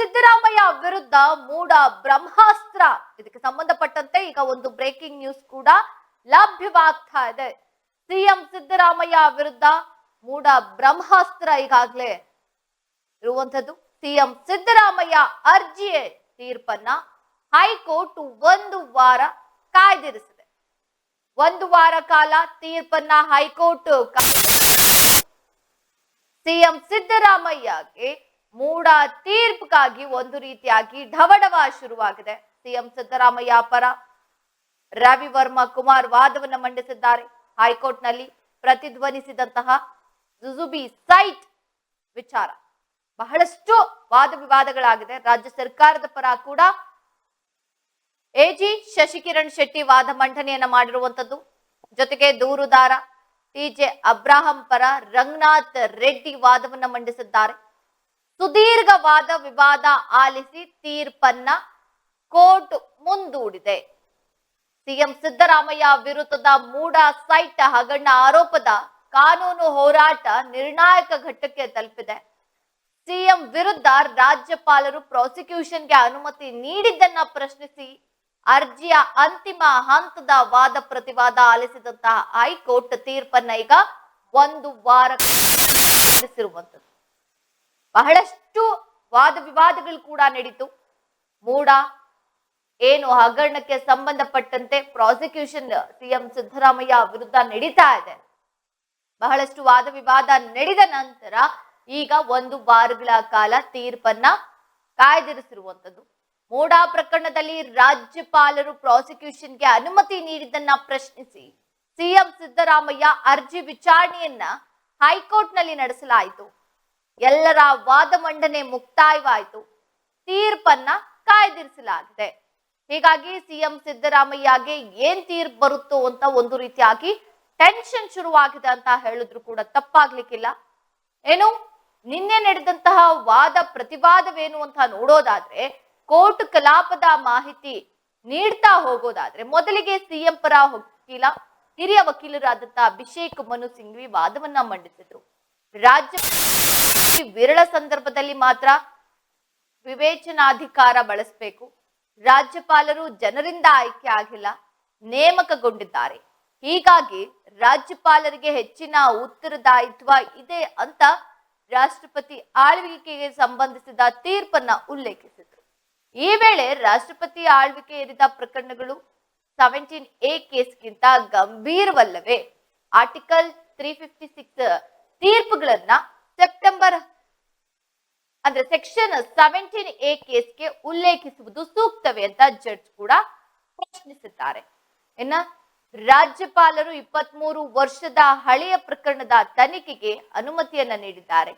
ಸಿದ್ದರಾಮಯ್ಯ ವಿರುದ್ಧ ಮೂಡ ಬ್ರಹ್ಮಾಸ್ತ್ರ. ಇದಕ್ಕೆ ಸಂಬಂಧಪಟ್ಟಂತೆ ಈಗ ಒಂದು ಬ್ರೇಕಿಂಗ್ ನ್ಯೂಸ್ ಕೂಡ ಲಭ್ಯವಾಗ್ತಾ ಇದೆ. ಸಿಎಂ ಸಿದ್ದರಾಮಯ್ಯ ವಿರುದ್ಧ ಮೂಡ ಬ್ರಹ್ಮಾಸ್ತ್ರ ಈಗಾಗಲೇ ಇರುವಂತದ್ದು ಸಿಎಂ ಸಿದ್ದರಾಮಯ್ಯ ಅರ್ಜಿಯ ತೀರ್ಪನ್ನ ಹೈಕೋರ್ಟ್ ಒಂದು ವಾರ ಕಾಯ್ದಿರಿಸಿದೆ. ಒಂದು ವಾರ ಕಾಲ ತೀರ್ಪನ್ನ ಹೈಕೋರ್ಟ್ ಸಿಎಂ ಸಿದ್ದರಾಮಯ್ಯಗೆ ಮೂಡ ತೀರ್ಪಿಗಾಗಿ ಒಂದು ರೀತಿಯಾಗಿ ಢವಢವ ಶುರುವಾಗಿದೆ. ಸಿಎಂ ಸಿದ್ದರಾಮಯ್ಯ ಪರ ರವಿ ವರ್ಮಾ ಕುಮಾರ್ ವಾದವನ್ನು ಮಂಡಿಸಿದ್ದಾರೆ. ಹೈಕೋರ್ಟ್ನಲ್ಲಿ ಪ್ರತಿಧ್ವನಿಸಿದಂತಹ ಜುಜುಬಿ ಸೈಟ್ ವಿಚಾರ. ಬಹಳಷ್ಟು ವಾದ ವಿವಾದಗಳಾಗಿದೆ. ರಾಜ್ಯ ಸರ್ಕಾರದ ಪರ ಕೂಡ ಎಜಿ ಶಶಿಕಿರಣ್ ಶೆಟ್ಟಿ ವಾದ ಮಂಡನೆಯನ್ನ ಮಾಡಿರುವಂತದ್ದು ಜೊತೆಗೆ ದೂರುದಾರ ಟಿಜೆ ಅಬ್ರಾಹಂ ಪರ ರಂಗನಾಥ್ ರೆಡ್ಡಿ ವಾದವನ್ನ ಮಂಡಿಸಿದ್ದಾರೆ. ಸುದೀರ್ಘ ವಾದ ವಿವಾದ ಆಲಿಸಿ ತೀರ್ಪನ್ನ ಕೋರ್ಟ್ ಮುಂದೂಡಿದೆ. ಸಿಎಂ ಸಿದ್ದರಾಮಯ್ಯ ವಿರುದ್ಧದ ಮೂಡ ಸೈಟ್ ಹಗರಣ ಆರೋಪದ ಕಾನೂನು ಹೋರಾಟ ನಿರ್ಣಾಯಕ ಘಟ್ಟಕ್ಕೆ ತಲುಪಿದೆ. ಸಿಎಂ ವಿರುದ್ಧ ರಾಜ್ಯಪಾಲರು ಪ್ರಾಸಿಕ್ಯೂಷನ್ಗೆ ಅನುಮತಿ ನೀಡಿದ್ದನ್ನ ಪ್ರಶ್ನಿಸಿ ಅರ್ಜಿಯ ಅಂತಿಮ ಹಂತದ ವಾದ ಪ್ರತಿವಾದ ಆಲಿಸಿದಂತಹ ಹೈಕೋರ್ಟ್ ತೀರ್ಪನ್ನ ಈಗ ಒಂದು ವಾರ ಬಹಳಷ್ಟು ವಾದ ವಿವಾದಗಳು ಕೂಡ ನಡೀತು. ಮೂಡ, ಏನು ಹಗರಣಕ್ಕೆ ಸಂಬಂಧಪಟ್ಟಂತೆ ಪ್ರಾಸಿಕ್ಯೂಷನ್ ಸಿಎಂ ಸಿದ್ದರಾಮಯ್ಯ ವಿರುದ್ಧ ನಡೀತಾ ಇದೆ. ಬಹಳಷ್ಟು ವಾದ ವಿವಾದ ನಡೆದ ನಂತರ ಈಗ ಒಂದು ವಾರಗಳ ಕಾಲ ತೀರ್ಪನ್ನ ಕಾಯ್ದಿರಿಸಿರುವಂತದ್ದು ಮೂಡ ಪ್ರಕರಣದಲ್ಲಿ ರಾಜ್ಯಪಾಲರು ಪ್ರಾಸಿಕ್ಯೂಷನ್ಗೆ ಅನುಮತಿ ನೀಡಿದ್ದನ್ನ ಪ್ರಶ್ನಿಸಿ ಸಿಎಂ ಸಿದ್ದರಾಮಯ್ಯ ಅರ್ಜಿ ವಿಚಾರಣೆಯನ್ನ ಹೈಕೋರ್ಟ್ನಲ್ಲಿ ನಡೆಸಲಾಯಿತು. ಎಲ್ಲರ ವಾದ ಮಂಡನೆ ಮುಕ್ತಾಯವಾಯಿತು. ತೀರ್ಪನ್ನ ಕಾಯ್ದಿರಿಸಲಾಗಿದೆ. ಹೀಗಾಗಿ ಸಿಎಂ ಸಿದ್ದರಾಮಯ್ಯಗೆ ಏನ್ ತೀರ್ಪು ಬರುತ್ತೋ ಅಂತ ಒಂದು ರೀತಿಯಾಗಿ ಟೆನ್ಷನ್ ಶುರುವಾಗಿದೆ ಅಂತ ಹೇಳಿದ್ರು ಕೂಡ ತಪ್ಪಾಗ್ಲಿಕ್ಕಿಲ್ಲ. ಏನು, ನಿನ್ನೆ ನಡೆದಂತಹ ವಾದ ಪ್ರತಿವಾದವೇನು ಅಂತ ನೋಡೋದಾದ್ರೆ, ಕೋರ್ಟ್ ಕಲಾಪದ ಮಾಹಿತಿ ನೀಡ್ತಾ ಹೋಗೋದಾದ್ರೆ, ಮೊದಲಿಗೆ ಸಿಎಂ ಪರ ವಕೀಲ, ಹಿರಿಯ ವಕೀಲರಾದಂತಹ ಅಭಿಷೇಕ್ ಮನು ಸಿಂಘ್ವಿ ವಾದವನ್ನ ಮಂಡಿಸಿದ್ರು. ರಾಜ್ಯ ವಿರಳ ಸಂದರ್ಭದಲ್ಲಿ ಮಾತ್ರ ವಿವೇಚನಾಧಿಕಾರ ಬಳಸಬೇಕು. ರಾಜ್ಯಪಾಲರು ಜನರಿಂದ ಆಯ್ಕೆ ಆಗಿಲ್ಲ, ನೇಮಕಗೊಂಡಿದ್ದಾರೆ. ಹೀಗಾಗಿ ರಾಜ್ಯಪಾಲರಿಗೆ ಹೆಚ್ಚಿನ ಉತ್ತರದಾಯಿತ್ವ ಇದೆ ಅಂತ ರಾಷ್ಟ್ರಪತಿ ಆಳ್ವಿಕೆಗೆ ಸಂಬಂಧಿಸಿದ ತೀರ್ಪನ್ನ ಉಲ್ಲೇಖಿಸಿದ್ರು. ಈ ವೇಳೆ ರಾಷ್ಟ್ರಪತಿ ಆಳ್ವಿಕೆ ಏರಿದ ಪ್ರಕರಣಗಳು ಸೆವೆಂಟೀನ್ ಎ ಕೇಸ್ಗಿಂತ ಗಂಭೀರವಲ್ಲವೇ. ಆರ್ಟಿಕಲ್ ತ್ರೀ ಫಿಫ್ಟಿ ಸಿಕ್ಸ್ ತೀರ್ಪುಗಳನ್ನ ಸೆಪ್ಟೆಂಬರ್ ಅಂದ್ರೆ ಸೆಕ್ಷನ್ ಸೆವೆಂಟೀನ್ ಎ ಕೇಸ್ಗೆ ಉಲ್ಲೇಖಿಸುವುದು ಸೂಕ್ತವೇ ಅಂತ ಜಡ್ಜ್ ಕೂಡ ಪ್ರಶ್ನಿಸಿದ್ದಾರೆ. ಇನ್ನ ರಾಜ್ಯಪಾಲರು ಇಪ್ಪತ್ಮೂರು ವರ್ಷದ ಹಳೆಯ ಪ್ರಕರಣದ ತನಿಖೆಗೆ ಅನುಮತಿಯನ್ನ ನೀಡಿದ್ದಾರೆ.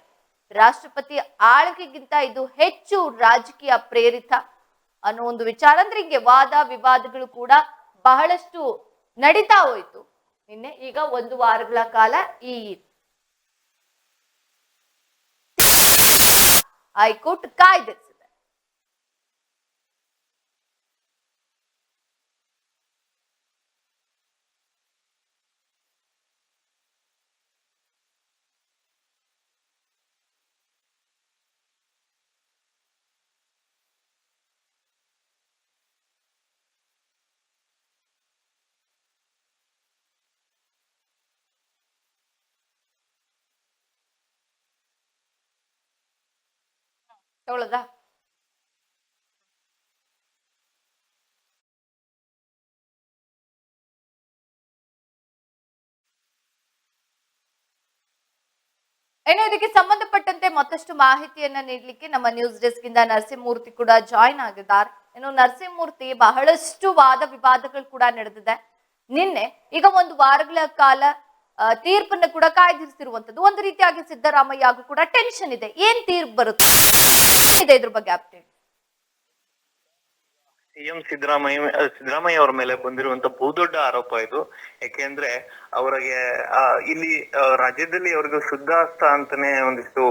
ರಾಷ್ಟ್ರಪತಿ ಆಳ್ಗೆಗಿಂತ ಇದು ಹೆಚ್ಚು ರಾಜಕೀಯ ಪ್ರೇರಿತ ಅನ್ನೋ ಒಂದು ವಿಚಾರ. ಅಂದ್ರೆ ಹಿಂಗೆ ವಾದ ವಿವಾದಗಳು ಕೂಡ ಬಹಳಷ್ಟು ನಡೀತಾ ಹೋಯ್ತು. ನಿನ್ನೆ ಈಗ ಒಂದು ವಾರಗಳ ಕಾಲ ಈ ಹೈಕೋರ್ಟ್ ಕಾಯ್ದಿರಿಸಿದೆ ತಗೊಳ್ಳೋದಾ ಏನೋ ಇದಕ್ಕೆ ಸಂಬಂಧಪಟ್ಟಂತೆ ಮತ್ತಷ್ಟು ಮಾಹಿತಿಯನ್ನ ನೀಡಲಿಕ್ಕೆ ನಮ್ಮ ನ್ಯೂಸ್ ಡೆಸ್ಕ್ ಇಂದ ನರಸಿಂಹಮೂರ್ತಿ ಕೂಡ ಜಾಯಿನ್ ಆಗಿದ್ದಾರೆ. ಇನ್ನು ನರಸಿಂಹಮೂರ್ತಿ ಬಹಳಷ್ಟು ವಾದ ವಿವಾದಗಳು ಕೂಡ ನಡೆದಿದೆ. ನಿನ್ನೆ ಈಗ ಒಂದು ವಾರಗಳ ಕಾಲ ತೀರ್ಪನ್ನ ಕೂಡ ಕಾಯ್ದಿರಿಸಿರುವಂತದ್ದು. ಒಂದು ರೀತಿಯಾಗಿ ಸಿದ್ದರಾಮಯ್ಯಗೂ ಕೂಡ ಟೆನ್ಷನ್ ಇದೆ. ಏನ್ ತೀರ್ಪು ಬರುತ್ತೆ? ಇದೆ ಇದ್ರ ಬಗ್ಗೆ ಅಪ್ಡೇಟ್ ಸಿಎಂ ಸಿದ್ದರಾಮಯ್ಯ ಸಿದ್ದರಾಮಯ್ಯ ಅವರ ಮೇಲೆ ಬಂದಿರುವಂತ ಬಹುದೊಡ್ಡ ಆರೋಪ ಇದು. ಯಾಕೆಂದ್ರೆ ಅವರಿಗೆ ಇಲ್ಲಿ ರಾಜ್ಯದಲ್ಲಿ ಅವ್ರಿಗೆ ಶುದ್ಧಾಸ್ತ ಅಂತಾನೆ ಒಂದಿಷ್ಟು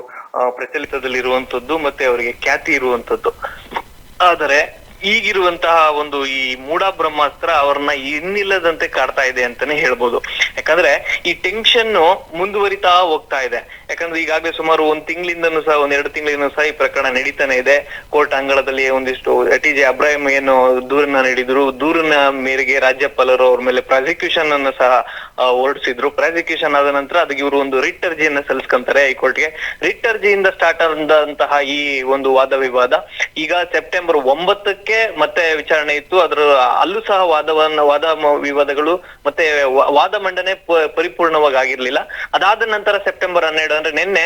ಪ್ರಚಲಿತದಲ್ಲಿ ಇರುವಂತದ್ದು ಮತ್ತೆ ಅವರಿಗೆ ಖ್ಯಾತಿ ಇರುವಂತದ್ದು. ಆದರೆ ಈಗಿರುವಂತಹ ಒಂದು ಈ ಮೂಡ ಬ್ರಹ್ಮಾಸ್ತ್ರ ಅವ್ರನ್ನ ಇನ್ನಿಲ್ಲದಂತೆ ಕಾಡ್ತಾ ಇದೆ ಅಂತಾನೆ ಹೇಳ್ಬೋದು. ಯಾಕಂದ್ರೆ ಈ ಟೆನ್ಷನ್ ಮುಂದುವರಿತಾ ಹೋಗ್ತಾ ಇದೆ. ಯಾಕಂದ್ರೆ ಈಗಾಗಲೇ ಸುಮಾರು ಒಂದ್ ತಿಂಗಳಿಂದನೂ ಸಹ, ಒಂದ್ ಎರಡು ತಿಂಗಳಿಂದ ಸಹ ಈ ಪ್ರಕರಣ ನಡೀತಾನೆ ಇದೆ. ಕೋರ್ಟ್ ಅಂಗಳದಲ್ಲಿ ಒಂದಿಷ್ಟು ಟಿ ಜೆ ಅಬ್ರಾಹಿಂ ಏನು ದೂರನ್ನ ನೀಡಿದ್ರು. ದೂರಿನ ಮೇರೆಗೆ ರಾಜ್ಯಪಾಲರು ಅವ್ರ ಮೇಲೆ ಪ್ರಾಸಿಕ್ಯೂಷನ್ ಅನ್ನು ಸಹ ಹೊರಡಿಸಿದ್ರು. ಪ್ರಾಸಿಕ್ಯೂಷನ್ ಆದ ನಂತರ ಅದಕ್ಕೆ ಇವರು ಒಂದು ರಿಟ್ ಅರ್ಜಿಯನ್ನ ಸಲ್ಲಿಸ್ಕೊಂತಾರೆ ಹೈಕೋರ್ಟ್ಗೆ. ರಿಟ್ ಅರ್ಜಿಯಿಂದ ಸ್ಟಾರ್ಟ್ ಆದಂತಹ ಈ ಒಂದು ವಾದ ವಿವಾದ ಈಗ ಸೆಪ್ಟೆಂಬರ್ ಒಂಬತ್ತಕ್ಕೆ ಮತ್ತೆ ವಿಚಾರಣೆ ಇತ್ತು. ಅದ್ರ, ಅಲ್ಲೂ ಸಹ ವಾದವನ್ನ, ವಾದ ವಿವಾದಗಳು ಮತ್ತೆ ವಾದ ಮಂಡನೆ ಪರಿಪೂರ್ಣವಾಗಿ ಆಗಿರ್ಲಿಲ್ಲ. ಅದಾದ ನಂತರ ಸೆಪ್ಟೆಂಬರ್ ಹನ್ನೆರಡು ಅಂದ್ರೆ ನಿನ್ನೆ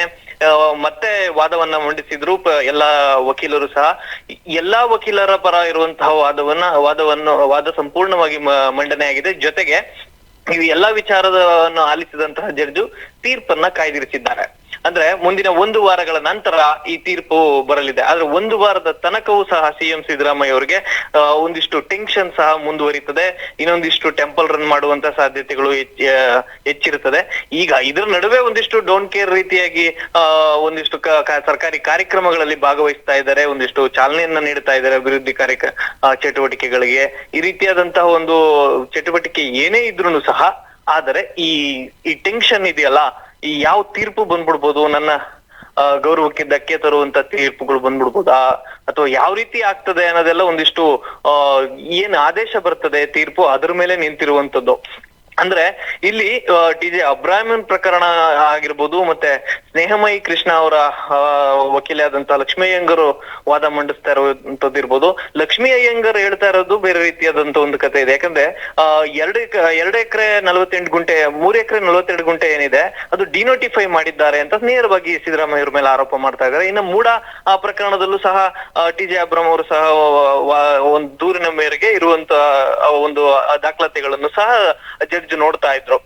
ಮತ್ತೆ ವಾದವನ್ನ ಮಂಡಿಸಿದ್ರು ಎಲ್ಲಾ ವಕೀಲರು ಸಹ. ಎಲ್ಲಾ ವಕೀಲರ ಪರ ಇರುವಂತಹ ವಾದವನ್ನ, ವಾದವನ್ನು, ವಾದ ಸಂಪೂರ್ಣವಾಗಿ ಮಂಡನೆ ಆಗಿದೆ. ಜೊತೆಗೆ, ಈ ಎಲ್ಲಾ ವಿಚಾರವನ್ನು ಆಲಿಸಿದಂತಹ ಜಡ್ಜು ತೀರ್ಪನ್ನ ಕಾಯ್ದಿರಿಸಿದ್ದಾರೆ. ಅಂದ್ರೆ ಮುಂದಿನ ಒಂದು ವಾರಗಳ ನಂತರ ಈ ತೀರ್ಪು ಬರಲಿದೆ. ಆದ್ರೆ ಒಂದು ವಾರದ ತನಕವೂ ಸಹ ಸಿಎಂ ಸಿದ್ದರಾಮಯ್ಯ ಅವರಿಗೆ ಒಂದಿಷ್ಟು ಟೆನ್ಷನ್ ಸಹ ಮುಂದುವರಿತದೆ. ಇನ್ನೊಂದಿಷ್ಟು ಟೆಂಪಲ್ ರನ್ ಮಾಡುವಂತ ಸಾಧ್ಯತೆಗಳು ಹೆಚ್ಚ್- ಹೆಚ್ಚಿರುತ್ತದೆ. ಈಗ ಇದ್ರ ನಡುವೆ ಒಂದಿಷ್ಟು ಡೋಂಟ್ ಕೇರ್ ರೀತಿಯಾಗಿ ಒಂದಿಷ್ಟು ಸರ್ಕಾರಿ ಕಾರ್ಯಕ್ರಮಗಳಲ್ಲಿ ಭಾಗವಹಿಸ್ತಾ ಇದ್ದಾರೆ. ಒಂದಿಷ್ಟು ಚಾಲನೆಯನ್ನ ನೀಡ್ತಾ ಇದ್ದಾರೆ ಅಭಿವೃದ್ಧಿ ಕಾರ್ಯ ಚಟುವಟಿಕೆಗಳಿಗೆ. ಈ ರೀತಿಯಾದಂತಹ ಒಂದು ಚಟುವಟಿಕೆ ಏನೇ ಇದ್ರು ಸಹ, ಆದರೆ ಈ ಈ ಟೆನ್ಷನ್ ಇದೆಯಲ್ಲ ಈ ಯಾವ ತೀರ್ಪು ಬಂದ್ಬಿಡ್ಬೋದು? ನನ್ನ ಗೌರವಕ್ಕೆ ಧಕ್ಕೆ ತರುವಂತ ತೀರ್ಪುಗಳು ಬಂದ್ಬಿಡ್ಬೋದಾ? ಅಥವಾ ಯಾವ ರೀತಿ ಆಗ್ತದೆ ಅನ್ನೋದೆಲ್ಲ ಒಂದಿಷ್ಟು ಏನ್ ಆದೇಶ ಬರ್ತದೆ ತೀರ್ಪು? ಅದ್ರ ಮೇಲೆ ನಿಂತಿರುವಂತದ್ದು ಅಂದ್ರೆ ಇಲ್ಲಿ ಡಿಜೆ ಅಬ್ರಾಹಿಮನ್ ಪ್ರಕರಣ ಆಗಿರ್ಬೋದು, ಮತ್ತೆ ಸ್ನೇಹಮಯಿ ಕೃಷ್ಣ ಅವರ ವಕೀಲ ಆದಂತ ಲಕ್ಷ್ಮೀ ಅಯ್ಯಂಗರು ವಾದ ಮಂಡಿಸ್ತಾ ಇರುವಂತದ್ದು ಇರ್ಬೋದು. ಲಕ್ಷ್ಮೀ ಅಯ್ಯಂಗರ್ ಹೇಳ್ತಾ ಇರೋದು ಬೇರೆ ರೀತಿಯಾದಂತ ಒಂದು ಕತೆ ಇದೆ. ಯಾಕಂದ್ರೆ ಎರಡು ಎರಡು ಎಕರೆ ನಲವತ್ತೆಂಟು ಗುಂಟೆ, ಮೂರು ಎಕರೆ ನಲವತ್ತೆರಡು ಗುಂಟೆ ಏನಿದೆ, ಅದು ಡಿನೋಟಿಫೈ ಮಾಡಿದ್ದಾರೆ ಅಂತ ನೇರವಾಗಿ ಸಿದ್ದರಾಮಯ್ಯ ಮೇಲೆ ಆರೋಪ ಮಾಡ್ತಾ ಇದ್ದಾರೆ. ಇನ್ನು ಮೂಡ, ಆ, ಪ್ರಕರಣದಲ್ಲೂ ಸಹ ಟಿ ಜೆ ಅಬ್ರಾಮ್ ಅವರು ಸಹ ಒಂದು ದೂರಿನ ಮೇರೆಗೆ ಇರುವಂತ ಒಂದು ದಾಖಲಾತಿಗಳನ್ನು ಸಹ ಜಡ್ಜ್ ನೋಡ್ತಾ ಇದ್ರು.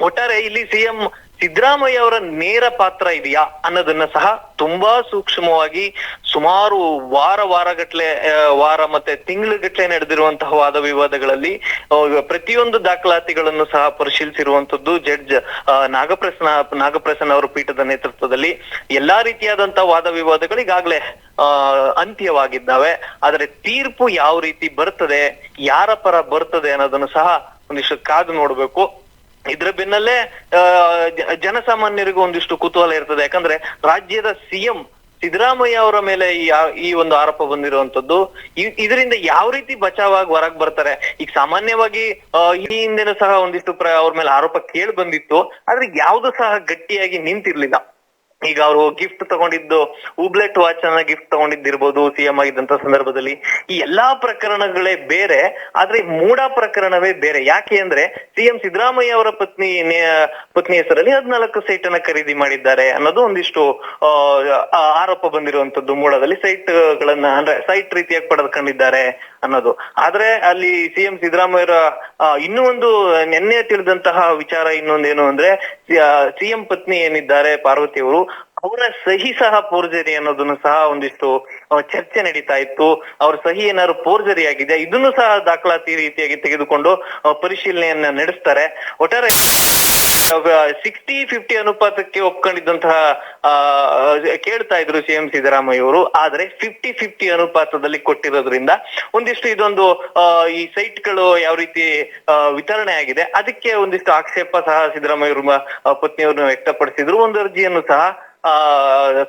ಒಟ್ಟಾರೆ ಇಲ್ಲಿ ಸಿಎಂ ಸಿದ್ದರಾಮಯ್ಯ ಅವರ ನೇರ ಪಾತ್ರ ಇದೆಯಾ ಅನ್ನೋದನ್ನ ಸಹ ತುಂಬಾ ಸೂಕ್ಷ್ಮವಾಗಿ ಸುಮಾರು ವಾರ ವಾರಗಟ್ಲೆ ವಾರ ಮತ್ತೆ ತಿಂಗಳುಗಟ್ಲೆ ನಡೆದಿರುವಂತಹ ವಾದ ವಿವಾದಗಳಲ್ಲಿ ಪ್ರತಿಯೊಂದು ದಾಖಲಾತಿಗಳನ್ನು ಸಹ ಪರಿಶೀಲಿಸಿರುವಂತದ್ದು ಜಡ್ಜ್ ನಾಗಪ್ರಸನ್ನ ನಾಗಪ್ರಸನ್ನ ಅವರ ಪೀಠದ ನೇತೃತ್ವದಲ್ಲಿ. ಎಲ್ಲಾ ರೀತಿಯಾದಂತಹ ವಾದ ವಿವಾದಗಳು ಈಗಾಗಲೇ ಅಂತ್ಯವಾಗಿದ್ದಾವೆ. ಆದರೆ ತೀರ್ಪು ಯಾವ ರೀತಿ ಬರ್ತದೆ, ಯಾರ ಪರ ಬರ್ತದೆ ಅನ್ನೋದನ್ನು ಸಹ ಒಂದಿಷ್ಟು ಕಾದು ನೋಡ್ಬೇಕು. ಇದ್ರ ಬೆನ್ನಲ್ಲೇ ಜನಸಾಮಾನ್ಯರಿಗೂ ಒಂದಿಷ್ಟು ಕುತೂಹಲ ಇರ್ತದೆ. ಯಾಕಂದ್ರೆ ರಾಜ್ಯದ ಸಿಎಂ ಸಿದ್ದರಾಮಯ್ಯ ಅವರ ಮೇಲೆ ಈ ಒಂದು ಆರೋಪ ಬಂದಿರುವಂತದ್ದು ಇದರಿಂದ ಯಾವ ರೀತಿ ಬಚಾವಾಗಿ ಹೊರಗ್ ಬರ್ತಾರೆ? ಈಗ ಸಾಮಾನ್ಯವಾಗಿ ಈ ಹಿಂದೆನೂ ಸಹ ಒಂದಿಷ್ಟು ಅವ್ರ ಮೇಲೆ ಆರೋಪ ಕೇಳಿ ಬಂದಿತ್ತು. ಆದ್ರೆ ಯಾವ್ದು ಸಹ ಗಟ್ಟಿಯಾಗಿ ನಿಂತಿರ್ಲಿಲ್ಲ. ಈಗ ಅವರು ಗಿಫ್ಟ್ ತಗೊಂಡಿದ್ದು ಉಬ್ಲೆಟ್ ವಾಚ್ ಅನ್ನ ಗಿಫ್ಟ್ ತಗೊಂಡಿದ್ದಿರ್ಬೋದು ಸಿಎಂ ಆಗಿದ್ದಂತ ಸಂದರ್ಭದಲ್ಲಿ. ಈ ಎಲ್ಲಾ ಪ್ರಕರಣಗಳೇ ಬೇರೆ, ಆದ್ರೆ ಮೂಡ ಪ್ರಕರಣವೇ ಬೇರೆ. ಯಾಕೆ ಅಂದ್ರೆ ಸಿಎಂ ಸಿದ್ದರಾಮಯ್ಯ ಅವರ ಪತ್ನಿ ಪತ್ನಿ ಹೆಸರಲ್ಲಿ ಹದಿನಾಲ್ಕು ಸೈಟ್ ಅನ್ನ ಖರೀದಿ ಮಾಡಿದ್ದಾರೆ ಅನ್ನೋದು ಒಂದಿಷ್ಟು ಆರೋಪ ಬಂದಿರುವಂತದ್ದು ಮೂಡದಲ್ಲಿ ಸೈಟ್ ಗಳನ್ನ ಅಂದ್ರೆ ಸೈಟ್ ರೀತಿಯಾಗಿ ಪಡೆದುಕೊಂಡಿದ್ದಾರೆ ಅನ್ನೋದು. ಆದ್ರೆ ಅಲ್ಲಿ ಸಿಎಂ ಸಿದ್ದರಾಮಯ್ಯರ ಇನ್ನೂ ಒಂದು ನಿನ್ನೆ ತಿಳಿದಂತಹ ವಿಚಾರ ಇನ್ನೊಂದೇನು ಅಂದ್ರೆ ಸಿಎಂ ಪತ್ನಿ ಏನಿದ್ದಾರೆ ಪಾರ್ವತಿ ಅವರು, ಅವರ ಸಹಿ ಸಹ ಪೋರ್ಜರಿ ಅನ್ನೋದನ್ನು ಸಹ ಒಂದಿಷ್ಟು ಚರ್ಚೆ ನಡೀತಾ ಇತ್ತು. ಅವ್ರ ಸಹಿ ಏನಾದ್ರು ಪೋರ್ಜರಿ ಆಗಿದೆ, ಇದನ್ನು ಸಹ ದಾಖಲಾತಿ ರೀತಿಯಾಗಿ ತೆಗೆದುಕೊಂಡು ಪರಿಶೀಲನೆಯನ್ನ ನಡೆಸ್ತಾರೆ. ಒಟ್ಟಾರೆ ಸಿಕ್ಸ್ಟಿ ಫಿಫ್ಟಿ ಅನುಪಾತಕ್ಕೆ ಒಪ್ಕೊಂಡಿದ್ದಂತಹ ಕೇಳ್ತಾ ಇದ್ರು ಸಿಎಂ ಸಿದ್ದರಾಮಯ್ಯ ಅವರು ಆದ್ರೆ ಫಿಫ್ಟಿ ಫಿಫ್ಟಿ ಅನುಪಾತದಲ್ಲಿ ಕೊಟ್ಟಿರೋದ್ರಿಂದ ಒಂದಿಷ್ಟು ಇದೊಂದು ಈ ಸೈಟ್ಗಳು ಯಾವ ರೀತಿ ವಿತರಣೆ ಆಗಿದೆ. ಅದಕ್ಕೆ ಒಂದಿಷ್ಟು ಆಕ್ಷೇಪ ಸಹ ಸಿದ್ದರಾಮಯ್ಯ ಅವರು ಪತ್ನಿಯವ್ರನ್ನ ವ್ಯಕ್ತಪಡಿಸಿದ್ರು. ಒಂದು ಅರ್ಜಿಯನ್ನು ಸಹ ಆ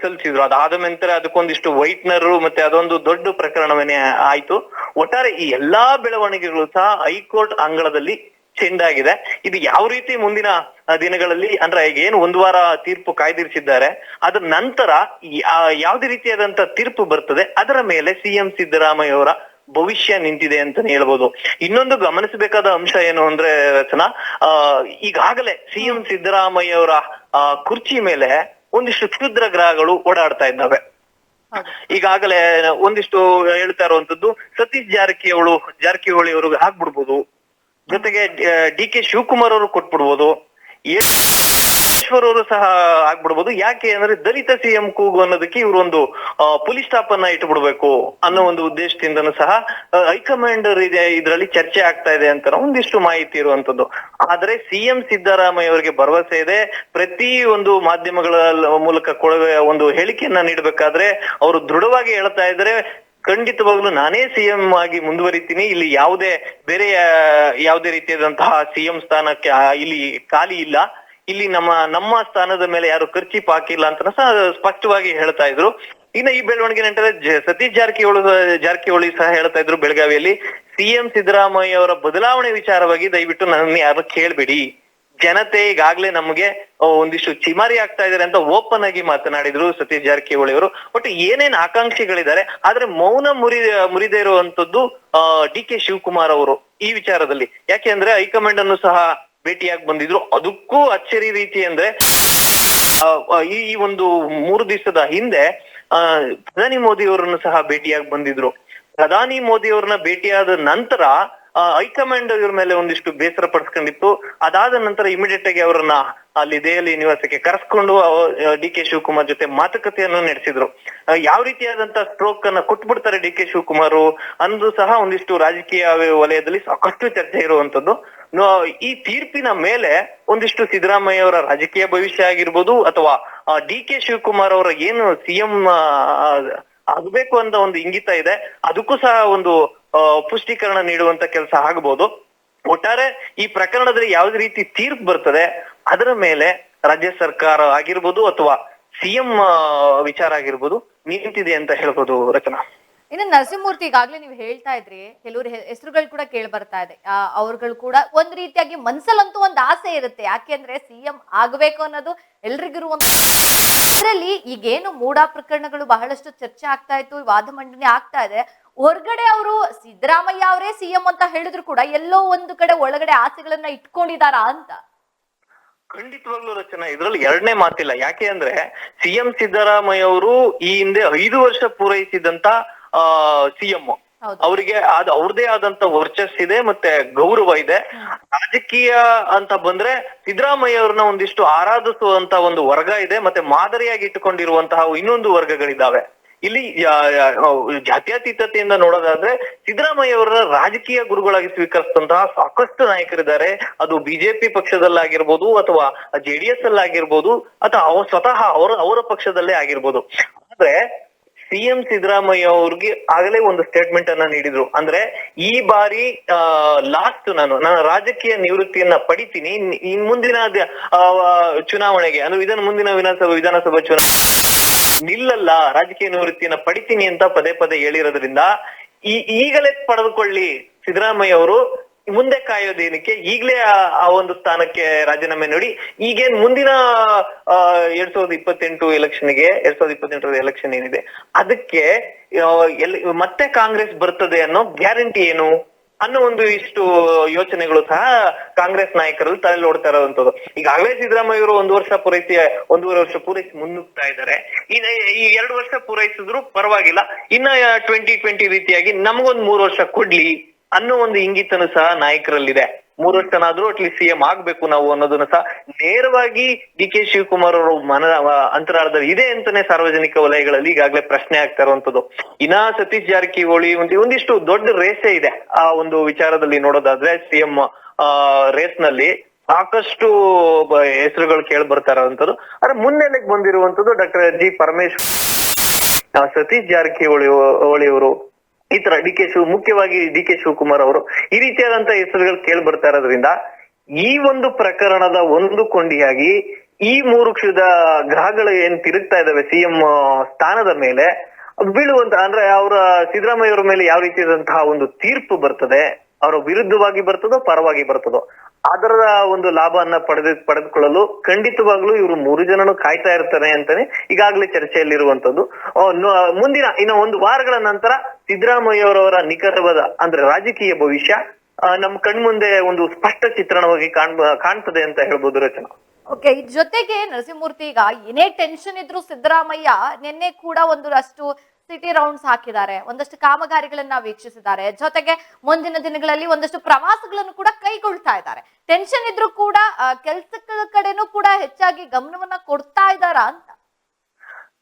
ಸಲ್ಲಿಸಿದ್ರು. ಅದಾದ ನಂತರ ಅದಕ್ಕೊಂದಿಷ್ಟು ವೈಟ್ನರ್ ಮತ್ತೆ ಅದೊಂದು ದೊಡ್ಡ ಪ್ರಕರಣವೇನೆ ಆಯ್ತು. ಒಟ್ಟಾರೆ ಈ ಎಲ್ಲಾ ಬೆಳವಣಿಗೆಗಳು ಸಹ ಹೈಕೋರ್ಟ್ ಅಂಗಳದಲ್ಲಿ ಚೆಂಡಾಗಿದೆ ಇದು ಯಾವ ರೀತಿ ಮುಂದಿನ ದಿನಗಳಲ್ಲಿ ಅಂದ್ರೆ ಈಗ ಏನು ಒಂದು ವಾರ ತೀರ್ಪು ಕಾಯ್ದಿರಿಸಿದ್ದಾರೆ ಅದ್ರ ನಂತರ ಯಾವ್ದೇ ರೀತಿಯಾದಂತ ತೀರ್ಪು ಬರ್ತದೆ ಅದರ ಮೇಲೆ ಸಿಎಂ ಸಿದ್ದರಾಮಯ್ಯ ಅವರ ಭವಿಷ್ಯ ನಿಂತಿದೆ ಅಂತಾನೆ ಹೇಳ್ಬೋದು. ಇನ್ನೊಂದು ಗಮನಿಸಬೇಕಾದ ಅಂಶ ಏನು ಅಂದ್ರೆ ರಚನಾ ಆ ಈಗಾಗಲೇ ಸಿಎಂ ಸಿದ್ದರಾಮಯ್ಯ ಅವರ ಕುರ್ಚಿ ಮೇಲೆ ಒಂದಿಷ್ಟು ಕ್ಷುದ್ರ ಗ್ರಹಗಳು ಓಡಾಡ್ತಾ ಇದ್ದಾವೆ. ಈಗಾಗಲೇ ಒಂದಿಷ್ಟು ಹೇಳ್ತಾ ಇರುವಂತದ್ದು ಸತೀಶ್ ಜಾರಕಿಹೊಳಿ ಜಾರಕಿಹೊಳಿ ಅವ್ರಿಗೆ ಹಾಕ್ಬಿಡ್ಬೋದು. ಜೊತೆಗೆ ಡಿ ಕೆ ಶಿವಕುಮಾರ್ ಅವರು ಕೊಟ್ಬಿಡ್ಬೋದು ಅವರು ಸಹ ಆಗ್ಬಿಡ್ಬೋದು. ಯಾಕೆ ಅಂದ್ರೆ ದಲಿತ ಸಿಎಂ ಕೂಗು ಅನ್ನೋದಕ್ಕೆ ಇವರು ಒಂದು ಪೊಲೀಸ್ ಸ್ಟಾಪ್ ಅನ್ನ ಇಟ್ಬಿಡ್ಬೇಕು ಅನ್ನೋ ಒಂದು ಉದ್ದೇಶದಿಂದನೂ ಸಹ ಹೈಕಮಾಂಡ್ ಇದೆ, ಇದರಲ್ಲಿ ಚರ್ಚೆ ಆಗ್ತಾ ಇದೆ ಅಂತ ಒಂದಿಷ್ಟು ಮಾಹಿತಿ ಇರುವಂತದ್ದು ಆದ್ರೆ ಸಿಎಂ ಸಿದ್ದರಾಮಯ್ಯ ಅವರಿಗೆ ಭರವಸೆ ಇದೆ. ಪ್ರತಿ ಒಂದು ಮಾಧ್ಯಮಗಳ ಮೂಲಕ ಕೊಡುವ ಒಂದು ಹೇಳಿಕೆಯನ್ನ ನೀಡಬೇಕಾದ್ರೆ, ಅವರು ದೃಢವಾಗಿ ಹೇಳ್ತಾ ಇದ್ದಾರೆ ಖಂಡಿತವಾಗ್ಲೂ ನಾನೇ ಸಿಎಂ ಆಗಿ ಮುಂದುವರಿತೀನಿ. ಇಲ್ಲಿ ಯಾವುದೇ, ಬೇರೆ ಯಾವುದೇ ರೀತಿಯಾದಂತಹ ಸಿಎಂ ಸ್ಥಾನಕ್ಕೆ ಇಲ್ಲಿ ಖಾಲಿ ಇಲ್ಲ. ಇಲ್ಲಿ ನಮ್ಮ ನಮ್ಮ ಸ್ಥಾನದ ಮೇಲೆ ಯಾರು ಖರ್ಚಿಪ್ ಹಾಕಿಲ್ಲ ಅಂತ ಸಹ ಸ್ಪಷ್ಟವಾಗಿ ಹೇಳ್ತಾ ಇದ್ರು. ಇನ್ನ ಈ ಬೆಳವಣಿಗೆ ನಂತರ ಸತೀಶ್ ಜಾರಕಿಹೊಳಿ ಜಾರಕಿಹೊಳಿ ಸಹ ಹೇಳ್ತಾ ಇದ್ರು ಬೆಳಗಾವಿಯಲ್ಲಿ. ಸಿಎಂ ಸಿದ್ದರಾಮಯ್ಯ ಅವರ ಬದಲಾವಣೆ ವಿಚಾರವಾಗಿ ದಯವಿಟ್ಟು ನನ್ನ ಯಾರು ಕೇಳ್ಬೇಡಿ. ಜನತೆ ಈಗಾಗ್ಲೇ ನಮಗೆ ಒಂದಿಷ್ಟು ಚಿಮಾರಿ ಆಗ್ತಾ ಇದಾರೆ ಅಂತ ಓಪನ್ ಆಗಿ ಮಾತನಾಡಿದ್ರು ಸತೀಶ್ ಜಾರಕಿಹೊಳಿ ಅವರು. ಬಟ್ ಏನೇನ್ ಆಕಾಂಕ್ಷಿಗಳಿದ್ದಾರೆ? ಆದ್ರೆ ಮೌನ ಮುರಿ, ಮುರಿದೇ ಇರುವಂತದ್ದು ಡಿ ಕೆ ಶಿವಕುಮಾರ್ ಅವರು ಈ ವಿಚಾರದಲ್ಲಿ. ಯಾಕೆ ಅಂದ್ರೆ ಹೈಕಮಾಂಡ್ ಅನ್ನು ಸಹ ಭೇಟಿಯಾಗಿ ಬಂದಿದ್ರು. ಅದಕ್ಕೂ ಅಚ್ಚರಿ ರೀತಿ ಅಂದ್ರೆ ಈ ಒಂದು ಮೂರು ದಿವಸದ ಹಿಂದೆ ಪ್ರಧಾನಿ ಮೋದಿ ಅವರನ್ನು ಸಹ ಭೇಟಿಯಾಗಿ ಬಂದಿದ್ರು. ಪ್ರಧಾನಿ ಮೋದಿ ಅವ್ರನ್ನ ಭೇಟಿಯಾದ ನಂತರ ಹೈಕಮಾಂಡ್ ಇವ್ರ ಮೇಲೆ ಒಂದಿಷ್ಟು ಬೇಸರ ಪಡಿಸ್ಕೊಂಡಿತ್ತು. ಅದಾದ ನಂತರ ಇಮಿಡಿಯೇಟ್ ಆಗಿ ಅವರನ್ನ ಅಲ್ಲಿ ದೆಹಲಿ ನಿವಾಸಕ್ಕೆ ಕರೆಸ್ಕೊಂಡು ಡಿ ಕೆ ಶಿವಕುಮಾರ್ ಜೊತೆ ಮಾತುಕತೆಯನ್ನು ನಡೆಸಿದ್ರು. ಯಾವ ರೀತಿಯಾದಂತ ಸ್ಟ್ರೋಕ್ ಅನ್ನ ಕೊಟ್ಬಿಡ್ತಾರೆ ಡಿ ಕೆ ಶಿವಕುಮಾರ್ ಅಂದ್ರೂ ಸಹ ಒಂದಿಷ್ಟು ರಾಜಕೀಯ ವಲಯದಲ್ಲಿ ಸಾಕಷ್ಟು ಚರ್ಚೆ ಇರುವಂತದ್ದು. ಈ ತೀರ್ಪಿನ ಮೇಲೆ ಒಂದಿಷ್ಟು ಸಿದ್ದರಾಮಯ್ಯ ಅವರ ರಾಜಕೀಯ ಭವಿಷ್ಯ ಆಗಿರ್ಬೋದು ಅಥವಾ ಡಿ ಕೆ ಶಿವಕುಮಾರ್ ಅವರ ಏನು ಸಿಎಂ ಆಗ್ಬೇಕು ಅಂತ ಒಂದು ಇಂಗಿತ ಇದೆ. ಅದಕ್ಕೂ ಸಹ ಒಂದು ಪುಷ್ಟೀಕರಣ ನೀಡುವಂತ ಕೆಲಸ ಆಗಬಹುದು ಒಟ್ಟಾರೆ ಈ ಪ್ರಕರಣದಲ್ಲಿ ಯಾವ್ದು ರೀತಿ ತೀರ್ಪು ಬರ್ತದೆ, ಅದರ ಮೇಲೆ ರಾಜ್ಯ ಸರ್ಕಾರ ಆಗಿರ್ಬೋದು ಅಥವಾ ಸಿಎಂ ವಿಚಾರ ಆಗಿರ್ಬೋದು ನಿಂತಿದೆ ಅಂತ ಹೇಳ್ಬೋದು ರಚನಾ. ಇನ್ನು ನರಸಿಂಹಮೂರ್ತಿ ಈಗಾಗಲೇ ನೀವು ಹೇಳ್ತಾ ಇದ್ರಿ, ಕೆಲವರು ಹೆಸರುಗಳು ಕೂಡ ಕೇಳಿ ಬರ್ತಾ ಇದೆ. ಅವ್ರುಗಳು ಕೂಡ ಒಂದ್ ರೀತಿಯಾಗಿ ಮನ್ಸಲ್ಲಂತೂ ಒಂದ್ ಆಸೆ ಇರುತ್ತೆ. ಯಾಕೆಂದ್ರೆ ಸಿಎಂ ಆಗ್ಬೇಕು ಅನ್ನೋದು ಎಲ್ರಿಗಿರುವಂತ ಅದರಲ್ಲಿ ಈಗೇನು ಮೂಡಾ ಪ್ರಕರಣಗಳು ಬಹಳಷ್ಟು ಚರ್ಚೆ ಆಗ್ತಾ ಇತ್ತು, ವಾದ ಮಂಡನೆ ಆಗ್ತಾ ಇದೆ. ಹೊರಗಡೆ ಅವರು ಸಿದ್ದರಾಮಯ್ಯ ಅವರೇ ಸಿಎಂ ಅಂತ ಹೇಳಿದ್ರು ಕೂಡ ಎಲ್ಲೋ ಒಂದು ಕಡೆ ಒಳಗಡೆ ಆಸೆಗಳನ್ನ ಇಟ್ಕೊಂಡಿದಾರಾ ಅಂತ? ಖಂಡಿತವಾಗ್ಲೂ ರಚನಾ ಇದ್ರಲ್ಲಿ ಎರಡನೇ ಮಾತಿಲ್ಲ. ಯಾಕೆ ಅಂದ್ರೆ ಸಿಎಂ ಸಿದ್ದರಾಮಯ್ಯ ಅವರು ಈ ಹಿಂದೆ ಐದು ವರ್ಷ ಪೂರೈಸಿದಂತ ಆ ಸಿಎಂ. ಅವರಿಗೆ ಅದು ಅವ್ರದೇ ಆದಂತ ವರ್ಚಸ್ ಇದೆ ಮತ್ತೆ ಗೌರವ ಇದೆ. ರಾಜಕೀಯ ಅಂತ ಬಂದ್ರೆ ಸಿದ್ದರಾಮಯ್ಯ ಅವ್ರನ್ನ ಒಂದಿಷ್ಟು ಆರಾಧಿಸುವಂತ ಒಂದು ವರ್ಗ ಇದೆ ಮತ್ತೆ ಮಾದರಿಯಾಗಿ ಇಟ್ಟುಕೊಂಡಿರುವಂತಹ ಇನ್ನೊಂದು ವರ್ಗಗಳಿದಾವೆ. ಇಲ್ಲಿ ಜಾತ್ಯತೀತತೆಯಿಂದ ನೋಡೋದಾದ್ರೆ ಸಿದ್ದರಾಮಯ್ಯ ಅವರ ರಾಜಕೀಯ ಗುರುಗಳಾಗಿ ಸ್ವೀಕರಿಸಿದಂತಹ ಸಾಕಷ್ಟು ನಾಯಕರಿದ್ದಾರೆ. ಅದು ಬಿಜೆಪಿ ಪಕ್ಷದಲ್ಲಾಗಿರ್ಬೋದು ಅಥವಾ ಜೆಡಿಎಸ್ ಅಲ್ಲಾಗಿರ್ಬೋದು ಅಥವಾ ಸ್ವತಃ ಅವರ ಅವರ ಪಕ್ಷದಲ್ಲೇ ಆಗಿರ್ಬೋದು. ಆದ್ರೆ ಸಿಎಂ ಸಿದ್ದರಾಮಯ್ಯ ಅವ್ರಿಗೆ ಆಗಲೇ ಒಂದು ಸ್ಟೇಟ್ಮೆಂಟ್ ಅನ್ನ ನೀಡಿದ್ರು. ಅಂದ್ರೆ ಈ ಬಾರಿ ಲಾಸ್ಟ್ ನಾನು ನಾನು ರಾಜಕೀಯ ನಿವೃತ್ತಿಯನ್ನ ಪಡಿತೀನಿ. ಇನ್- ಮುಂದಿನ ಚುನಾವಣೆಗೆ, ಅಂದ್ರೆ ಇದನ್ನ ಮುಂದಿನ ವಿಧಾನಸಭಾ ವಿಧಾನಸಭಾ ಚುನಾವಣೆ ನಿಲ್ಲಲ್ಲ, ರಾಜಕೀಯ ನಿವೃತ್ತಿಯನ್ನ ಪಡಿತೀನಿ ಅಂತ ಪದೇ ಪದೇ ಹೇಳಿರೋದ್ರಿಂದ ಈ ಈಗಲೇ ಪಡೆದುಕೊಳ್ಳಿ ಸಿದ್ದರಾಮಯ್ಯ ಅವರು, ಮುಂದೆ ಕಾಯೋದೇನಕ್ಕೆ ಈಗಲೇ ಆ- ಒಂದು ಸ್ಥಾನಕ್ಕೆ ರಾಜೀನಾಮೆ ನೋಡಿ, ಈಗೇನ್ ಮುಂದಿನ ಎರಡ್ ಸಾವಿರದ ಇಪ್ಪತ್ತೆಂಟು ಎಲೆಕ್ಷನ್ಗೆ, ಎರಡ್ ಸಾವಿರದ ಇಪ್ಪತ್ತೆಂಟರ ಎಲೆಕ್ಷನ್ ಏನಿದೆ, ಅದಕ್ಕೆ ಮತ್ತೆ ಕಾಂಗ್ರೆಸ್ ಬರ್ತದೆ ಅನ್ನೋ ಗ್ಯಾರಂಟಿ ಏನು? ಅನ್ನೋ ಒಂದು ಇಷ್ಟು ಯೋಚನೆಗಳು ಸಹ ಕಾಂಗ್ರೆಸ್ ನಾಯಕರಲ್ಲಿ ತಲೆ ಓಡ್ತಾ ಇರೋದಂಥದ್ದು ಈಗಾಗಲೇ ಸಿದ್ದರಾಮಯ್ಯ ಅವರು ಒಂದು ವರ್ಷ ಪೂರೈಸಿ, ಒಂದೂವರೆ ವರ್ಷ ಪೂರೈಸಿ ಮುನ್ನುಗ್ತಾ ಇದ್ದಾರೆ. ಈ ಎರಡು ವರ್ಷ ಪೂರೈಸಿದ್ರು ಪರವಾಗಿಲ್ಲ. ಇನ್ನ ಟ್ವೆಂಟಿ ಟ್ವೆಂಟಿ ರೀತಿಯಾಗಿ ನಮಗೊಂದು ಮೂರು ವರ್ಷ ಕೊಡ್ಲಿ ಅನ್ನೋ ಒಂದು ಇಂಗಿತನು ಸಹ ನಾಯಕರಲ್ಲಿದೆ. ಮೂರು ವರ್ಷನಾದ್ರೂ ಅಟ್ಲೀಸ್ಟ್ ಸಿಎಂ ಆಗ್ಬೇಕು ನಾವು ಅನ್ನೋದನ್ನ ಸಹ ನೇರವಾಗಿ ಡಿ ಕೆ ಶಿವಕುಮಾರ್ ಅವರು ಮನ ಅಂತರಾಳದಲ್ಲಿ ಇದೆ ಅಂತಾನೆ ಸಾರ್ವಜನಿಕ ವಲಯಗಳಲ್ಲಿ ಈಗಾಗಲೇ ಪ್ರಶ್ನೆ ಆಗ್ತಾ ಇರುವಂತದ್ದು. ಇನ್ನ ಸತೀಶ್ ಜಾರಕಿಹೊಳಿ ಒಂದು ಒಂದಿಷ್ಟು ದೊಡ್ಡ ರೇಸೇ ಇದೆ. ಆ ಒಂದು ವಿಚಾರದಲ್ಲಿ ನೋಡೋದಾದ್ರೆ ಸಿಎಂ ರೇಸ್ನಲ್ಲಿ ಸಾಕಷ್ಟು ಹೆಸರುಗಳು ಕೇಳಿ ಬರ್ತಾ ಅಂತದ್ದು ಆದ್ರೆ ಮುನ್ನೆಲೆಗೆ ಬಂದಿರುವಂತದ್ದು ಡಾಕ್ಟರ್ ಜಿ ಪರಮೇಶ್ವರ್. ಆ, ಸತೀಶ್ ಜಾರಕಿಹೊಳಿ ಅವರು ಈ ತರ ಡಿ ಕೆ ಶಿವ, ಮುಖ್ಯವಾಗಿ ಡಿ ಕೆ ಶಿವಕುಮಾರ್ ಅವರು ಈ ರೀತಿಯಾದಂತ ಹೆಸರುಗಳು ಕೇಳಿ ಬರ್ತಾ ಇರೋದ್ರಿಂದ ಈ ಒಂದು ಪ್ರಕರಣದ ಒಂದು ಕೊಂಡಿಯಾಗಿ ಈ ಮೂರು ಕ್ಷದ ಗ್ರಹಗಳು ಏನ್ ತಿರುಗ್ತಾ ಇದಾವೆ ಸಿಎಂ ಸ್ಥಾನದ ಮೇಲೆ, ಬೀಳುವಂತ ಅಂದ್ರೆ ಅವರ ಸಿದ್ದರಾಮಯ್ಯ ಅವರ ಮೇಲೆ ಯಾವ ರೀತಿಯಾದಂತಹ ಒಂದು ತೀರ್ಪು ಬರ್ತದೆ, ಅವರ ವಿರುದ್ಧವಾಗಿ ಬರ್ತದೋ ಪರವಾಗಿ ಬರ್ತದೋ, ಅದರ ಒಂದು ಲಾಭವನ್ನ ಪಡೆದ, ಪಡೆದುಕೊಳ್ಳಲು ಖಂಡಿತವಾಗ್ಲೂ ಇವರು ಮೂರು ಜನನು ಕಾಯ್ತಾ ಇರ್ತಾರೆ ಅಂತಾನೆ ಈಗಾಗಲೇ ಚರ್ಚೆಯಲ್ಲಿರುವಂತದ್ದು. ಮುಂದಿನ, ಇನ್ನು ಒಂದು ವಾರಗಳ ನಂತರ ಸಿದ್ದರಾಮಯ್ಯ ಅವರವರ ನಿಖರವಾದ ಅಂದ್ರೆ ರಾಜಕೀಯ ಭವಿಷ್ಯ ನಮ್ ಕಣ್ಮುಂದೆ ಒಂದು ಸ್ಪಷ್ಟ ಚಿತ್ರಣವಾಗಿ ಕಾಣ್ ಕಾಣ್ತದೆ ಅಂತ ಹೇಳ್ಬೋದು ರಚನಾ. ಓಕೆ ಜೊತೆಗೆ ನರಸಿಂಹಮೂರ್ತಿ ಈಗ ಏನೇ ಟೆನ್ಷನ್ ಇದ್ರು ಸಿದ್ದರಾಮಯ್ಯ ನಿನ್ನೆ ಕೂಡ ಒಂದು ಅಷ್ಟು ಸಿಟಿ ರೌಂಡ್ಸ್ ಹಾಕಿದ್ದಾರೆ. ಒಂದಷ್ಟು ಕಾಮಗಾರಿಗಳನ್ನ ವೀಕ್ಷಿಸಿದ್ದಾರೆ. ಜೊತೆಗೆ ಮುಂದಿನ ದಿನಗಳಲ್ಲಿ ಒಂದಷ್ಟು ಪ್ರವಾಸಗಳನ್ನು ಕೂಡ ಕೈಗೊಳ್ತಾ ಇದ್ದಾರೆ. ಟೆನ್ಷನ್ ಇದ್ರು ಕೂಡ ಕೆಲ್ಸಗಳ ಕಡೆನೂ ಕೂಡ ಹೆಚ್ಚಾಗಿ ಗಮನವನ್ನ ಕೊಡ್ತಾ ಇದ್ದಾರಾ ಅಂತ?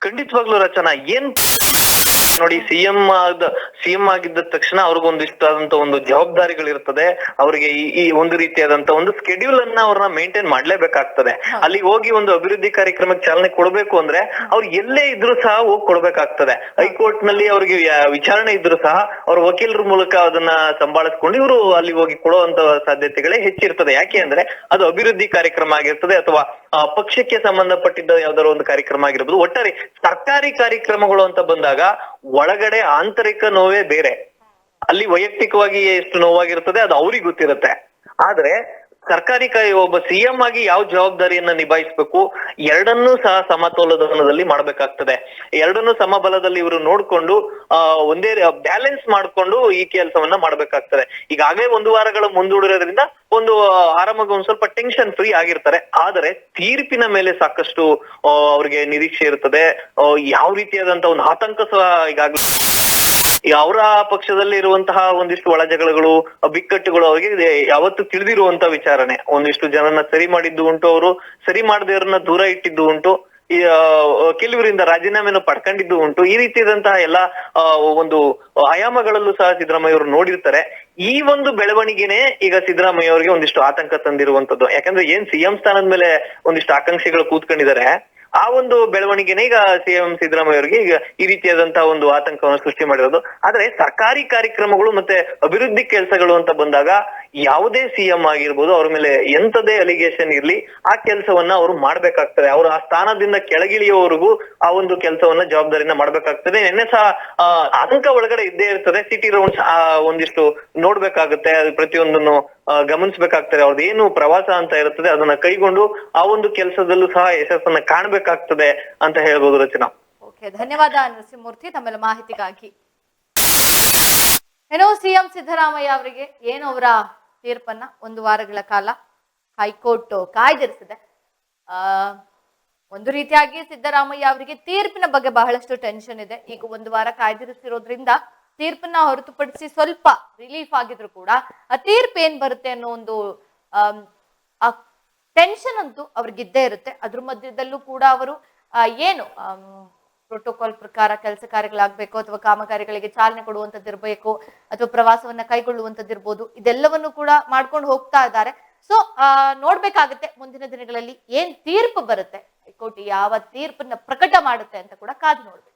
ಖಂಡಿತವಾಗ್ಲೂ ರಚನಾ ಏನ್ ನೋಡಿ ಸಿಎಂ ಆದ ಸಿಎಂ ಆಗಿದ್ದ ತಕ್ಷಣ ಅವ್ರಿಗೊಂದಿಷ್ಟು ಆದಂತ ಒಂದು ಜವಾಬ್ದಾರಿಗಳಿರ್ತದೆ. ಅವರಿಗೆ ಈ ಒಂದು ರೀತಿಯಾದಂತ ಒಂದು ಸ್ಕೆಡ್ಯೂಲ್ ಅನ್ನ ಅವ್ರನ್ನ ಮೇಂಟೈನ್ ಮಾಡ್ಲೇಬೇಕಾಗ್ತದೆ. ಅಲ್ಲಿ ಹೋಗಿ ಒಂದು ಅಭಿವೃದ್ಧಿ ಕಾರ್ಯಕ್ರಮಕ್ಕೆ ಚಾಲನೆ ಕೊಡ್ಬೇಕು ಅಂದ್ರೆ ಅವ್ರು ಎಲ್ಲೇ ಇದ್ರು ಸಹ ಹೋಗಿ ಕೊಡ್ಬೇಕಾಗ್ತದೆ. ಹೈಕೋರ್ಟ್ನಲ್ಲಿ ಅವ್ರಿಗೆ ವಿಚಾರಣೆ ಇದ್ರು ಸಹ ಅವ್ರ ವಕೀಲರ ಮೂಲಕ ಅದನ್ನ ಸಂಭಾಳಿಸ್ಕೊಂಡು ಇವರು ಅಲ್ಲಿ ಹೋಗಿ ಕೊಡುವಂತ ಸಾಧ್ಯತೆಗಳೇ ಹೆಚ್ಚಿರ್ತದೆ. ಯಾಕೆ ಅಂದ್ರೆ ಅದು ಅಭಿವೃದ್ಧಿ ಕಾರ್ಯಕ್ರಮ ಆಗಿರ್ತದೆ ಅಥವಾ ಪಕ್ಷಕ್ಕೆ ಸಂಬಂಧಪಟ್ಟಿದ್ದ ಯಾವ್ದಾದ್ರು ಒಂದು ಕಾರ್ಯಕ್ರಮ ಆಗಿರ್ಬೋದು. ಒಟ್ಟಾರೆ ಸರ್ಕಾರಿ ಕಾರ್ಯಕ್ರಮಗಳು ಅಂತ ಬಂದಾಗ ಒಳಗಡೆ ಆಂತರಿಕ ನೋವೇ ಬೇರೆ. ಅಲ್ಲಿ ವೈಯಕ್ತಿಕವಾಗಿ ಎಷ್ಟು ನೋವಾಗಿರ್ತದೆ ಅದು ಅವ್ರಿಗೆ ಗೊತ್ತಿರುತ್ತೆ. ಆದ್ರೆ ಸರ್ಕಾರಿ ಒಬ್ಬ ಸಿಎಂ ಆಗಿ ಯಾವ ಜವಾಬ್ದಾರಿಯನ್ನ ನಿಭಾಯಿಸ್ಬೇಕು? ಎರಡನ್ನೂ ಸಹ ಸಮತೋಲನದಲ್ಲಿ ಮಾಡ್ಬೇಕಾಗ್ತದೆ. ಎರಡನ್ನೂ ಸಮಬಲದಲ್ಲಿ ಇವರು ನೋಡ್ಕೊಂಡು ಒಂದೇ ಬ್ಯಾಲೆನ್ಸ್ ಮಾಡ್ಕೊಂಡು ಈ ಕೆಲಸವನ್ನ ಮಾಡ್ಬೇಕಾಗ್ತದೆ. ಈಗಾಗಲೇ ಒಂದು ವಾರಗಳ ಮುಂದೂಡಿರೋದ್ರಿಂದ ಒಂದು ಆರಾಮಾಗಿ ಒಂದ್ ಸ್ವಲ್ಪ ಟೆನ್ಷನ್ ಫ್ರೀ ಆಗಿರ್ತಾರೆ. ಆದರೆ ತೀರ್ಪಿನ ಮೇಲೆ ಸಾಕಷ್ಟು ಅವ್ರಿಗೆ ನಿರೀಕ್ಷೆ ಇರ್ತದೆ. ಯಾವ ರೀತಿಯಾದಂತ ಒಂದು ಆತಂಕ ಸಹ ಈಗಾಗಲೇ ಈ ಅವರ ಪಕ್ಷದಲ್ಲಿ ಇರುವಂತಹ ಒಂದಿಷ್ಟು ಒಳಜಗಳಗಳು, ಬಿಕ್ಕಟ್ಟುಗಳು, ಅವರಿಗೆ ಯಾವತ್ತು ತಿಳಿದಿರುವಂತ ವಿಚಾರನೆ ಒಂದಿಷ್ಟು ಜನನ ಸರಿ ಮಾಡಿದ್ದು ಉಂಟು, ಅವರು ಸರಿ ಮಾಡದೇವ್ರನ್ನ ದೂರ ಇಟ್ಟಿದ್ದು ಉಂಟು. ಕೆಲವರಿಂದ ರಾಜೀನಾಮೆಯನ್ನು ಪಡ್ಕೊಂಡಿದ್ದು ಉಂಟು. ಈ ರೀತಿಯಾದಂತಹ ಎಲ್ಲಾ ಒಂದು ಆಯಾಮಗಳಲ್ಲೂ ಸಹ ಸಿದ್ದರಾಮಯ್ಯ ಅವರು ನೋಡಿರ್ತಾರೆ. ಈ ಒಂದು ಬೆಳವಣಿಗೆನೆ ಈಗ ಸಿದ್ದರಾಮಯ್ಯ ಅವರಿಗೆ ಒಂದಿಷ್ಟು ಆತಂಕ ತಂದಿರುವಂತದ್ದು. ಯಾಕಂದ್ರೆ ಏನ್ ಸಿಎಂ ಸ್ಥಾನದ ಮೇಲೆ ಒಂದಿಷ್ಟು ಆಕಾಂಕ್ಷಿಗಳು ಕೂತ್ಕೊಂಡಿದ್ದಾರೆ ಆ ಒಂದು ಬೆಳವಣಿಗೆನೇ ಈಗ ಸಿಎಂ ಸಿದ್ದರಾಮಯ್ಯ ಅವರಿಗೆ ಈಗ ಈ ರೀತಿಯಾದಂತಹ ಒಂದು ಆತಂಕವನ್ನು ಸೃಷ್ಟಿ ಮಾಡಿರೋದು. ಆದ್ರೆ ಸರ್ಕಾರಿ ಕಾರ್ಯಕ್ರಮಗಳು ಮತ್ತೆ ಅಭಿವೃದ್ಧಿ ಕೆಲಸಗಳು ಅಂತ ಬಂದಾಗ ಯಾವುದೇ ಸಿಎಂ ಆಗಿರ್ಬೋದು ಅವ್ರ ಮೇಲೆ ಎಂತದೇ ಅಲಿಗೇಷನ್ ಇರ್ಲಿ, ಆ ಕೆಲಸವನ್ನ ಅವರು ಮಾಡ್ಬೇಕಾಗ್ತದೆ. ಅವರು ಆ ಸ್ಥಾನದಿಂದ ಕೆಳಗಿಳಿಯೋವರೆಗೂ ಆ ಒಂದು ಕೆಲಸವನ್ನ ಜವಾಬ್ದಾರಿನ ಮಾಡ್ಬೇಕಾಗ್ತದೆ. ನಿನ್ನೆ ಸಹ ಆತಂಕ ಒಳಗಡೆ ಇದ್ದೇ ಇರ್ತದೆ. ಸಿಟಿ ರೌಂಡ್ಸ್ ಒಂದಿಷ್ಟು ನೋಡ್ಬೇಕಾಗುತ್ತೆ. ಅದು ಪ್ರತಿಯೊಂದನ್ನು ಗಮನಿಸಬೇಕಾಗ್ತದೆ. ಅವ್ರದ್ದು ಏನು ಪ್ರವಾಸ ಅಂತ ಇರುತ್ತದೆ, ಅದನ್ನ ಕೈಗೊಂಡು ಆ ಒಂದು ಕೆಲಸದಲ್ಲೂ ಸಹ ಯಶಸ್ಸನ್ನ ಕಾಣ್ಬೇಕಾಗ್ತದೆ ಅಂತ ಹೇಳ್ಬೋದು ರಚನಾ. ಧನ್ಯವಾದ ನರಸಿಂಹಮೂರ್ತಿ ತಮ್ಮೆಲ್ಲ ಮಾಹಿತಿಗಾಗಿ. ಏನೋ ಸಿಎಂ ಸಿದ್ದರಾಮಯ್ಯ ಅವರಿಗೆ, ಏನು ಅವರ ತೀರ್ಪನ್ನ ಒಂದು ವಾರಗಳ ಕಾಲ ಹೈಕೋರ್ಟ್ ಕಾಯ್ದಿರಿಸಿದೆ. ಆ, ಒಂದು ರೀತಿಯಾಗಿ ಸಿದ್ದರಾಮಯ್ಯ ಅವರಿಗೆ ತೀರ್ಪಿನ ಬಗ್ಗೆ ಬಹಳಷ್ಟು ಟೆನ್ಷನ್ ಇದೆ. ಈಗ ಒಂದು ವಾರ ಕಾಯ್ದಿರಿಸಿರೋದ್ರಿಂದ ತೀರ್ಪನ್ನ ಹೊರತುಪಡಿಸಿ ಸ್ವಲ್ಪ ರಿಲೀಫ್ ಆಗಿದ್ರು ಕೂಡ ಆ ತೀರ್ಪು ಏನ್ ಬರುತ್ತೆ ಅನ್ನೋ ಒಂದು ಆ ಟೆನ್ಷನ್ ಅಂತೂ ಅವ್ರಿಗಿದ್ದೇ ಇರುತ್ತೆ. ಅದ್ರ ಮಧ್ಯದಲ್ಲೂ ಕೂಡ ಅವರು ಏನು ಪ್ರೋಟೋಕಾಲ್ ಪ್ರಕಾರ ಕೆಲಸ ಕಾರ್ಯಗಳಾಗಬೇಕು ಅಥವಾ ಕಾಮಗಾರಿಗಳಿಗೆ ಚಾಲನೆ ಕೊಡುವಂತದ್ದಿರಬೇಕು ಅಥವಾ ಪ್ರವಾಸವನ್ನ ಕೈಗೊಳ್ಳುವಂತದ್ದಿರ್ಬೋದು ಇದೆಲ್ಲವನ್ನು ಕೂಡ ಮಾಡ್ಕೊಂಡು ಹೋಗ್ತಾ ಇದ್ದಾರೆ. ಸೊ ನೋಡ್ಬೇಕಾಗುತ್ತೆ ಮುಂದಿನ ದಿನಗಳಲ್ಲಿ ಏನ್ ತೀರ್ಪು ಬರುತ್ತೆ. ಹೈಕೋರ್ಟ್ ಯಾವ ತೀರ್ಪನ್ನ ಪ್ರಕಟ ಮಾಡುತ್ತೆ ಅಂತ ಕೂಡ ಕಾದು ನೋಡ್ಬೇಕು.